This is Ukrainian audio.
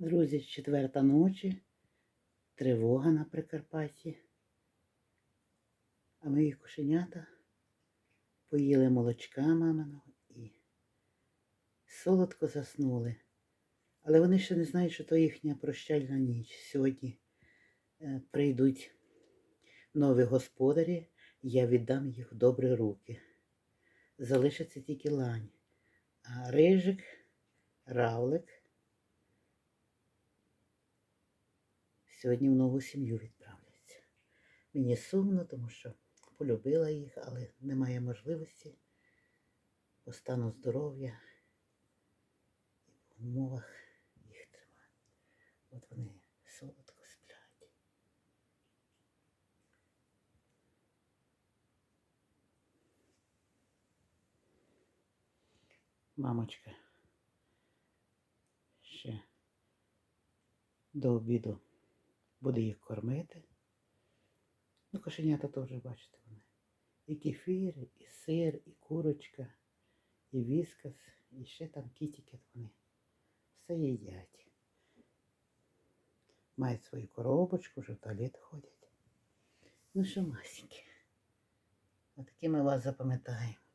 Друзі, четверта ночі, тривога на Прикарпатті. А мої кошенята поїли молочка маминого і солодко заснули. Але вони ще не знають, що то їхня прощальна ніч. Сьогодні е, прийдуть нові господарі, я віддам їх в добрі руки. Залишиться тільки лань. А рижик, равлик сьогодні в нову сім'ю відправляться. Мені сумно, тому що полюбила їх, але немає можливості по стану здоров'я і по умовах їх тримати. От вони солодко сплять. Мамочка ще до обіду буде їх кормити. Ну, кошенята теж, бачите, вони. І кефір, і сир, і курочка, і віскас, і ще там кітики вони. Все їдять. Мають свою коробочку, вже в туалет ходять. Ну що, масенькі, отакі ми вас запам'ятаємо.